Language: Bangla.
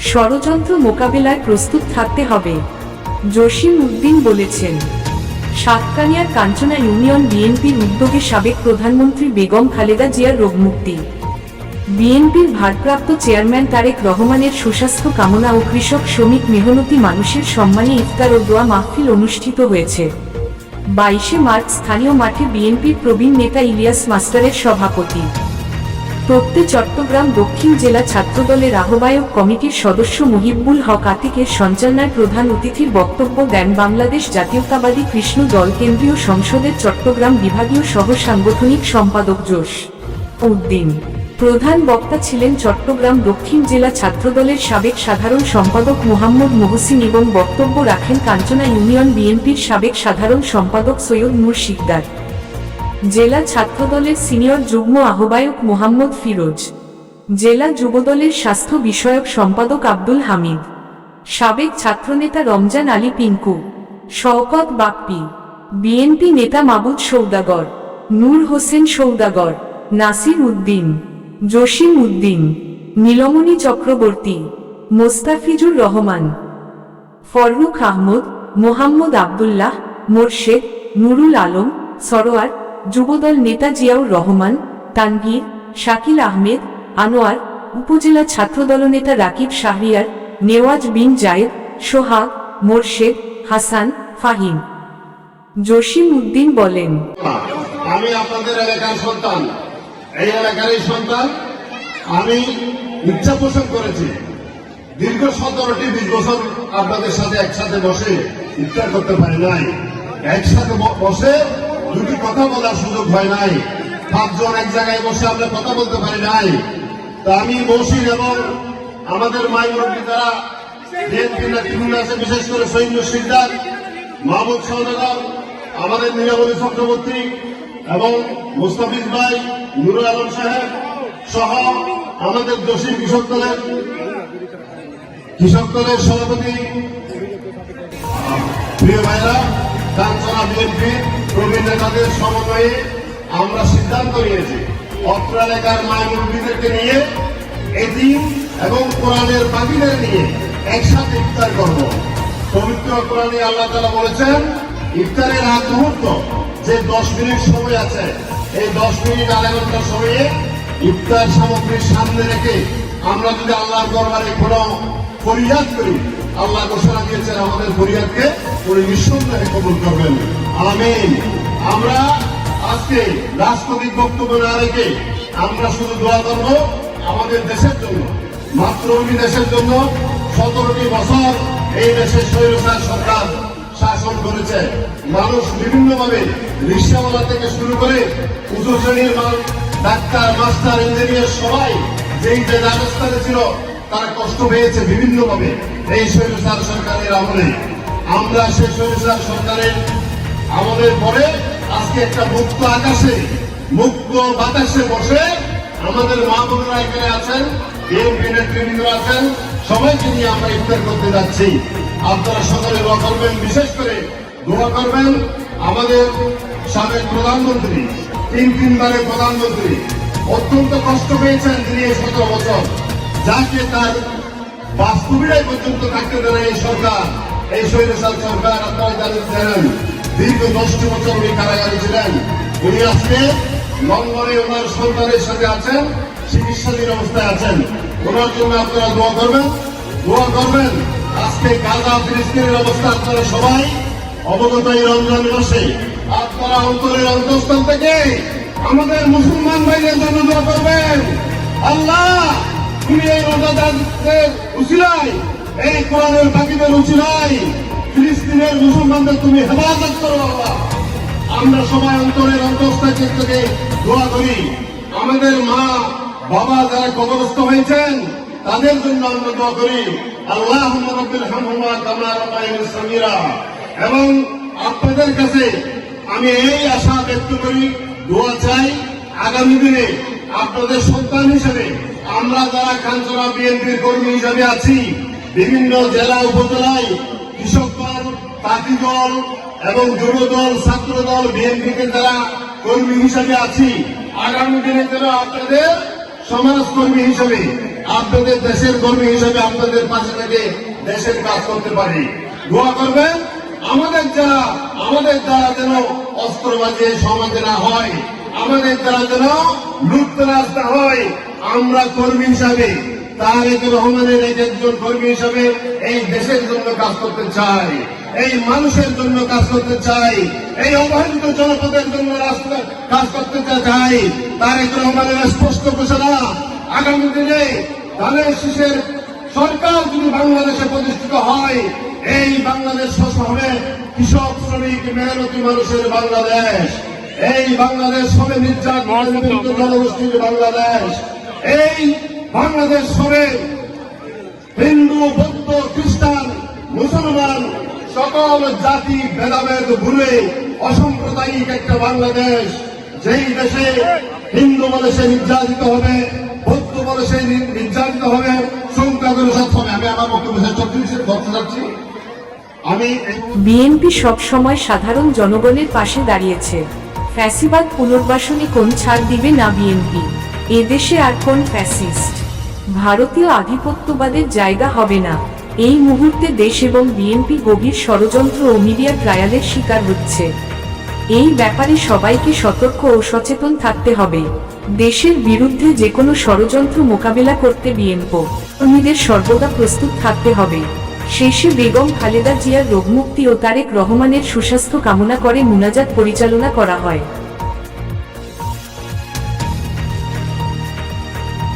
ষড়যন্ত্র মোকাবেলায় প্রস্তুত থাকতে হবে, জসিম উদ্দিন বলেছেন। সাতকানিয়ার কাঞ্চনা ইউনিয়ন বিএনপির উদ্যোগে সাবেক প্রধানমন্ত্রী বেগম খালেদা জিয়ার রোগমুক্তি। বিএনপির ভারপ্রাপ্ত চেয়ারম্যান তারেক রহমানের সুস্বাস্থ্য কামনা ও কৃষক শ্রমিক মেহনতি মানুষের সম্মানে ইফতার ও দোয়া মাহফিল অনুষ্ঠিত হয়েছে। বাইশে মার্চ স্থানীয় মাঠে বিএনপির প্রবীণ নেতা ইলিয়াস মাস্টারের সভাপতি। প্রত্যে চট্টগ্রাম দক্ষিণ জেলা ছাত্রদলের আহ্বায়ক কমিটির সদস্য মুহিবুল হক আতিকের সঞ্চালনায় প্রধান অতিথির বক্তব্য দেন বাংলাদেশ জাতীয়তাবাদী কৃষ্ণ দল কেন্দ্রীয় সংসদের চট্টগ্রাম বিভাগীয় সহ সাংগঠনিক সম্পাদক জোশ উদ্দিন। প্রধান বক্তা ছিলেন চট্টগ্রাম দক্ষিণ জেলা ছাত্রদলের সাবেক সাধারণ সম্পাদক মোহাম্মদ মহসিন এবং বক্তব্য রাখেন কাঞ্চনা ইউনিয়ন বিএনপির সাবেক সাধারণ সম্পাদক সৈয়দ নূর শিকদার। জেলা ছাত্রদলের সিনিয়র যুগ্ম আহ্বায়ক মোহাম্মদ ফিরোজ, জেলা যুবদলের স্বাস্থ্য বিষয়ক সম্পাদক আব্দুল হামিদ, সাবেক ছাত্রনেতা রমজান আলী পিঙ্কু, শওকত বাপ্পি, বিএনপি নেতা মাবুদ সৌদাগর, নূর হোসেন সৌদাগর, নাসির উদ্দিন, জসিম উদ্দিন, নীলমণি চক্রবর্তী, মোস্তাফিজুর রহমান, ফররুখ আহমদ, মোহাম্মদ আবদুল্লাহ, মোরশেদ, নুরুল আলম, সরোয়ার যুবদল নেতা জিয়াউর রহমান, তানভীর, শাকিল আহমেদ, আনোয়ার, উপজেলা ছাত্রদল নেতা রাকিব শাহরিয়ার, নেওয়াজ বিন জায়েদ, সোহাগ, মোরশেদ, হাসান, ফাহিম। জসিম উদ্দিন বলেন, আমি আপনাদের এলাকার সন্তান। এই এলাকারই সন্তান। আমি ইচ্ছা পোষণ করেছি। দীর্ঘ সতেরোটি, বিশ বছর আপনাদের সাথে একসাথে বসে ইফতার করতে পারি নাই। একসাথে বসে দুটি কথা বলার সুযোগ হয় নাই। পাঁচজন এক জায়গায় বসে আমরা কথা বলতে পারি নাই। তা আমি মহসিন এবং আমাদের মাই মুরব্বী যারা বিএনপি বিশেষ করে সৈন্য সিকদার মাহমুদ সৌদাগর আমাদের নীলাবলী চক্রবর্তী এবং মুস্তাফিজ ভাই, নুরুল আলম সাহেব সহ আমাদের দোষী কৃষক দলের কৃষক দলের সভাপতি। প্রিয় ভাইরা, কাঞ্চনা বিএনপি প্রবীণ নেতাদের সমন্বয়ে আমরা সিদ্ধান্ত নিয়েছি অত্র এলাকার মায় মুরব্বীদেরকে নিয়ে এদিন এবং কোরআনের বাকিদের নিয়ে একসাথে ইফতার করব। পবিত্র কোরআনে আল্লাহ তালা বলেছেন, ইফতারের আগ মুহূর্ত যে দশ মিনিট সময় আছে, এই দশ মিনিট আধা ঘণ্টার সময়ে ইফতার সামগ্রীর সামনে রেখে আমরা যদি আল্লাহর দরবারে কোনো ফরিয়াদ করি, আল্লাহ ঘোষণা দিয়েছেন আমাদের ফরিয়াদকে উনি নিঃসন্দেহে কবুল করবেন। আমিন। আমরা আজকে রাষ্ট্রপতির বক্তব্য না রেখে আমরা শুধু দোয়া করব আমাদের দেশের জন্য ওই দেশের জন্য সতেরোটি বছর এই দেশের স্বৈরশাস সরকার শাসন করেছে। মানুষ বিভিন্নভাবে রিক্সাওয়ালা থেকে শুরু করে উঁচু শ্রেণির ডাক্তার, মাস্টার, ইঞ্জিনিয়ার সবাই যেই যে রাজস্থানে ছিল, তারা কষ্ট পেয়েছে বিভিন্নভাবে এই স্বৈরশাস সরকারের আমলে। আমরা সেই স্বৈরশাস সরকারের আমাদের পরে আজকে একটা মুক্ত আকাশে, মুক্ত বাতাসে বসে আমাদের মা বোনেরা এখানে আছেন বিএনপি নেতৃবৃন্দ আছেন, সবাইকে নিয়ে আমরা ইফতার করতে যাচ্ছি। আপনারা সকলে দোয়া করবেন, বিশেষ করে দোয়া করবেন আমাদের সাবেক প্রধানমন্ত্রী, তিন তিনবারের প্রধানমন্ত্রী, অত্যন্ত কষ্ট পেয়েছেন তিনি এই সতেরো বছর। যাকে তার বাস্তবিরাই পর্যন্ত থাকতে দেন এই সরকার, এই স্বৈরশাল সরকার, আপনারা জানেন। দীর্ঘ দশটি বছর উনি কারাগারে ছিলেন। উনি আজকে লন্ডনে ওনার সন্তানের সাথে আছেন, চিকিৎসাধীন অবস্থায় আছেন। ওনার জন্য আপনারা দোয়া করবেন। দোয়া করবেন। আজকে গাজা, ফিলিস্তিনের অবস্থা আপনারা সবাই অবগত এই রমজান মাসে। আপনারা অন্তরের অন্তঃস্থল থেকে আমাদের মুসলমান ভাইদের জন্য দোয়া করবেন। আল্লাহ তুমি এই রোজাদারদের উচিলাই এই কোরআনের বাকিদের উচিলাই ফিলিস্তিনের মুসলমানদের তুমি হেফাজত করো আল্লাহ আমরা সবাই অন্তরের অন্তঃস্থল থেকে দোয়া করি। আমাদের মা, বাবা যারা কবরস্থ হয়েছেন, তাদের জন্য আমরা দোয়া করি। আল্লাহ সাগীরা। এবং আপনাদের কাছে আমি এই আশা ব্যক্ত করি, দোয়া চাই, আগামী দিনে আপনাদের সন্তান হিসেবে আমরা যারা কাঞ্চনা বিএনপির কর্মী হিসাবে আছি, বিভিন্ন জেলা, উপজেলায় তাঁতি দল এবং যুব দল, ছাত্র দল বিএনপিতে যারা কর্মী হিসাবে আছি, আগামী দিনে যেন আপনাদের সমাজকর্মী হিসেবে, আপনাদের দেশের কর্মী হিসেবে আপনাদের পাশে থেকে দেশের কাজ করতে পারি। দোয়া করবেন, আমাদের যারা, আমাদের দ্বারা যেন অস্ত্রবাজি সমাজে না হয়, আমাদের দ্বারা যেন লুটতরাজ না হয়, আমরা কর্মী হিসাবে, তারেক রহমানের এক একজন কর্মী হিসাবে এই দেশের জন্য কাজ করতে চাই। এই মানুষের জন্য কাজ করতে চাই, এই অবহেলিত জনপদের জন্য কাজ করতে চাই। তারেক রহমানের স্পষ্ট ঘোষণা, আগামী দিনে ধানের শীষের সরকার যদি বাংলাদেশে প্রতিষ্ঠিত হয়, এই বাংলাদেশ হবে। কৃষক, শ্রমিক, মেহনতি মানুষের বাংলাদেশ। এই বাংলাদেশ হবে নির্যাতিত জনগোষ্ঠীর বাংলাদেশ। এই বাংলাদেশ হবে হিন্দু, বৌদ্ধ, খ্রিস্টান, মুসলমান সকল জাতি, ভেদাভেদ, ভুলে অসাম্প্রদায়িক একটা বাংলাদেশ, যেই দেশে হিন্দু মানুষে নির্যাতিত হবে, বৌদ্ধ মানুষে নি- নির্যাতিত হবে, সংখ্যাগুরু সব হবে আমি আমার বক্তব্য শেষ চব্বিশে বক্তব্য যাচ্ছি। বিএনপি সবসময় সাধারণ জনগণের পাশে দাঁড়িয়েছে। ফ্যাসিবাদ পুনর্বাসনে কোন ছাড় দিবে না বিএনপি। এদেশে আর কোন ফ্যাসিস্ট? ভারতীয় আধিপত্যবাদের জায়গা হবে না। এই মুহূর্তে দেশ এবং বিএনপি গভীর ষড়যন্ত্র ও মিডিয়া ট্রায়ালের শিকার হচ্ছে। এই ব্যাপারে সবাইকে সতর্ক ও সচেতন থাকতে হবে। দেশের বিরুদ্ধে যে কোনো ষড়যন্ত্র মোকাবেলা করতে বিএনপো কর্মীদের সর্বদা প্রস্তুত থাকতে হবে। শেষে বেগম খালেদা জিয়ার রোগমুক্তি ও তারেক রহমানের সুস্বাস্থ্য কামনা করে মুনাজাত পরিচালনা করা হয়।